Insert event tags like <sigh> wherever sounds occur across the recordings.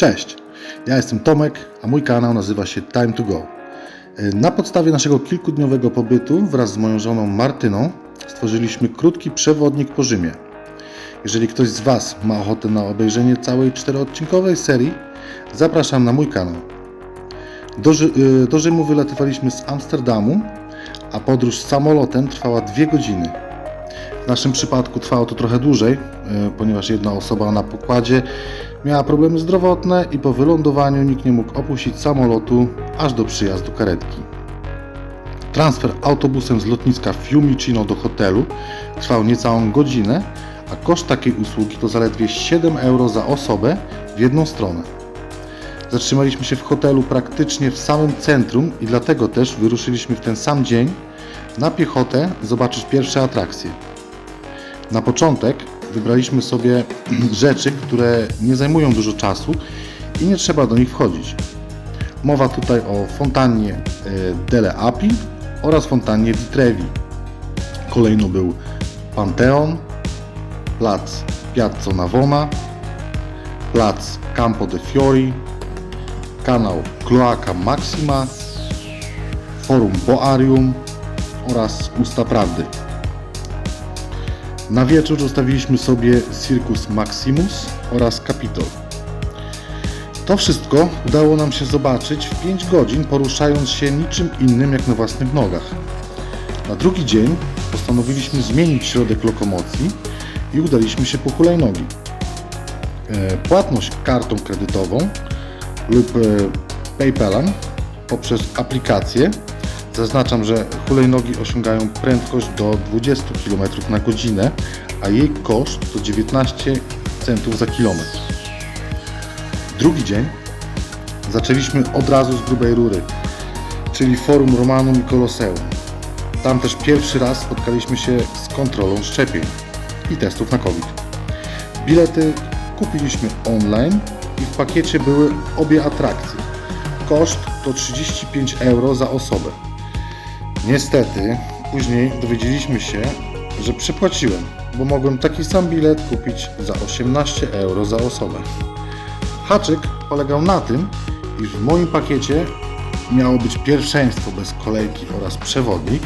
Cześć, ja jestem Tomek, a mój kanał nazywa się Time to Go. Na podstawie naszego kilkudniowego pobytu wraz z moją żoną Martyną stworzyliśmy krótki przewodnik po Rzymie. Jeżeli ktoś z Was ma ochotę na obejrzenie całej czteroodcinkowej serii, zapraszam na mój kanał. Do, y, do Rzymu wylatywaliśmy z Amsterdamu, a podróż samolotem trwała dwie godziny. W naszym przypadku trwało to trochę dłużej, y, ponieważ jedna osoba na pokładzie miała problemy zdrowotne i po wylądowaniu nikt nie mógł opuścić samolotu aż do przyjazdu karetki. Transfer autobusem z lotniska Fiumicino do hotelu trwał niecałą godzinę, a koszt takiej usługi to zaledwie 7 euro za osobę w jedną stronę. Zatrzymaliśmy się w hotelu praktycznie w samym centrum i dlatego też wyruszyliśmy w ten sam dzień na piechotę zobaczyć pierwsze atrakcje. Na początek wybraliśmy sobie <clears throat> rzeczy, które nie zajmują dużo czasu i nie trzeba do nich wchodzić. Mowa tutaj o fontannie e, Delle Api oraz fontannie di Trevi. Kolejno był Panteon, plac Piazza Navona, plac Campo de Fiori, kanał Cloaca Maxima, forum Boarium oraz Usta Prawdy. Na wieczór zostawiliśmy sobie Circus Maximus oraz Capitol. To wszystko udało nam się zobaczyć w 5 godzin, poruszając się niczym innym jak na własnych nogach. Na drugi dzień postanowiliśmy zmienić środek lokomocji i udaliśmy się po hulajnogi. E, Płatność kartą kredytową lub e, PayPalem poprzez aplikację. Zaznaczam, że hulajnogi osiągają prędkość do 20 km na godzinę, a jej koszt to 19 centów za kilometr. Drugi dzień zaczęliśmy od razu z grubej rury, czyli Forum Romanum i Colosseum. Tam też pierwszy raz spotkaliśmy się z kontrolą szczepień i testów na COVID. Bilety kupiliśmy online i w pakiecie były obie atrakcje. Koszt to 35 euro za osobę. Niestety, później dowiedzieliśmy się, że przepłaciłem, bo mogłem taki sam bilet kupić za 18 euro za osobę. Haczyk polegał na tym, iż w moim pakiecie miało być pierwszeństwo bez kolejki oraz przewodnik.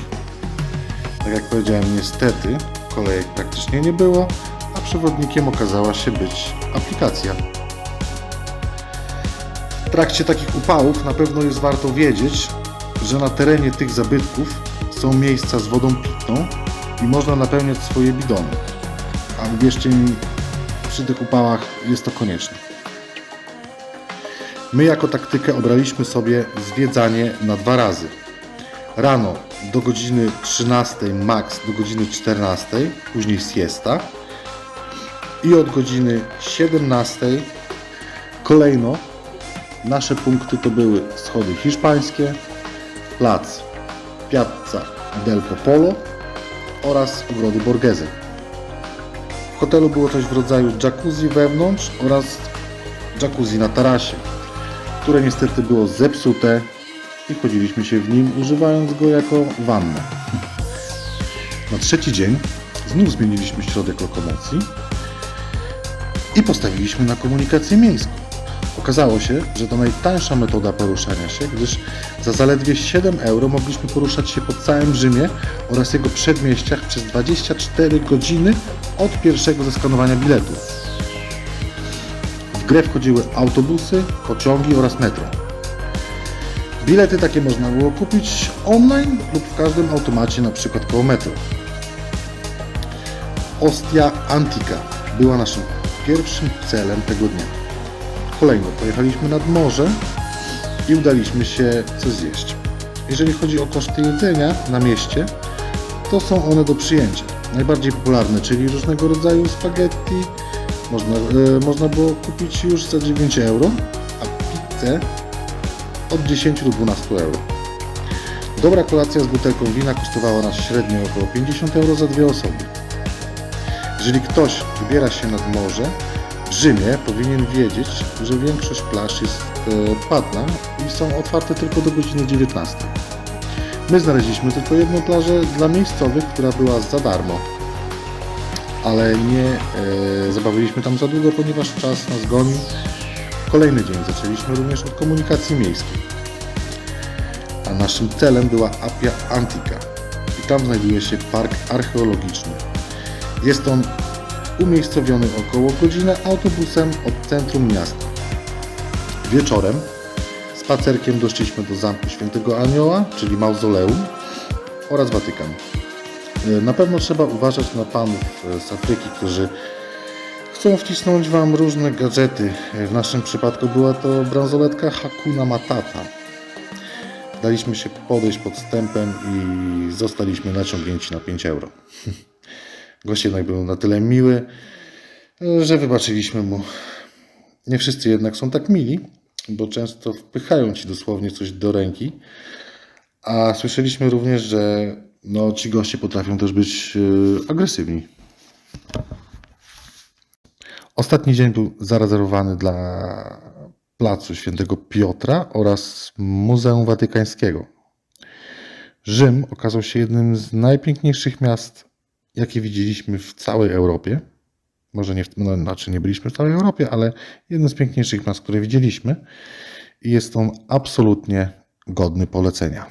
Tak jak powiedziałem, niestety kolejek praktycznie nie było, a przewodnikiem okazała się być aplikacja. W trakcie takich upałów na pewno jest warto wiedzieć, że na terenie tych zabytków są miejsca z wodą pitną i można napełniać swoje bidony. A uwierzcie mi, przy tych upałach jest to konieczne. My jako taktykę obraliśmy sobie zwiedzanie na dwa razy. Rano do godziny 13 max do godziny 14, później siesta i od godziny 17 kolejno nasze punkty to były schody hiszpańskie, plac Piazza del Popolo oraz ogrody Borghese. W hotelu było coś w rodzaju jacuzzi wewnątrz oraz jacuzzi na tarasie, które niestety było zepsute i chodziliśmy się w nim używając go jako wannę. Na trzeci dzień znów zmieniliśmy środek lokomocji i postawiliśmy na komunikację miejską. Okazało się, że to najtańsza metoda poruszania się, gdyż za zaledwie 7 euro mogliśmy poruszać się po całym Rzymie oraz jego przedmieściach przez 24 godziny od pierwszego zeskanowania biletu. W grę wchodziły autobusy, pociągi oraz metro. Bilety takie można było kupić online lub w każdym automacie, np. koło metro. Ostia Antica była naszym pierwszym celem tego dnia. Kolejno pojechaliśmy nad morze i udaliśmy się coś zjeść. Jeżeli chodzi o koszty jedzenia na mieście, to są one do przyjęcia. Najbardziej popularne, czyli różnego rodzaju spaghetti, można, e, można było kupić już za 9 euro, a pizzę od 10 do 12 euro. Dobra kolacja z butelką wina kosztowała nas średnio około 50 euro za dwie osoby. Jeżeli ktoś wybiera się nad morze, Rzymie powinien wiedzieć, że większość plaż jest e, płatna i są otwarte tylko do godziny 19. My znaleźliśmy tylko jedną plażę dla miejscowych, która była za darmo. Ale nie e, zabawiliśmy tam za długo, ponieważ czas nas gonił. kolejny dzień zaczęliśmy również od komunikacji miejskiej. A naszym celem była Appia Antica. I tam znajduje się park archeologiczny. Jest on umiejscowiony około godzinę autobusem od centrum miasta. Wieczorem spacerkiem doszliśmy do Zamku Świętego Anioła, czyli Mauzoleum oraz Watykan. E, Na pewno trzeba uważać na panów e, z Afryki, którzy chcą wcisnąć Wam różne gadżety. E, W naszym przypadku była to bransoletka Hakuna Matata. Daliśmy się podejść podstępem i zostaliśmy naciągnięci na 5 euro. <laughs> Gość jednak był na tyle miły, że wybaczyliśmy mu. Nie wszyscy jednak są tak mili, bo często wpychają Ci dosłownie coś do ręki. A słyszeliśmy również, że no, ci goście potrafią też być e, agresywni. Ostatni dzień był zarezerwowany dla placu Świętego Piotra oraz Muzeum Watykańskiego. Rzym okazał się jednym z najpiękniejszych miast, jakie widzieliśmy w całej Europie. Może nie, w, no, znaczy nie byliśmy w całej Europie, ale jednym z piękniejszych miast, które widzieliśmy. I jest on absolutnie godny polecenia.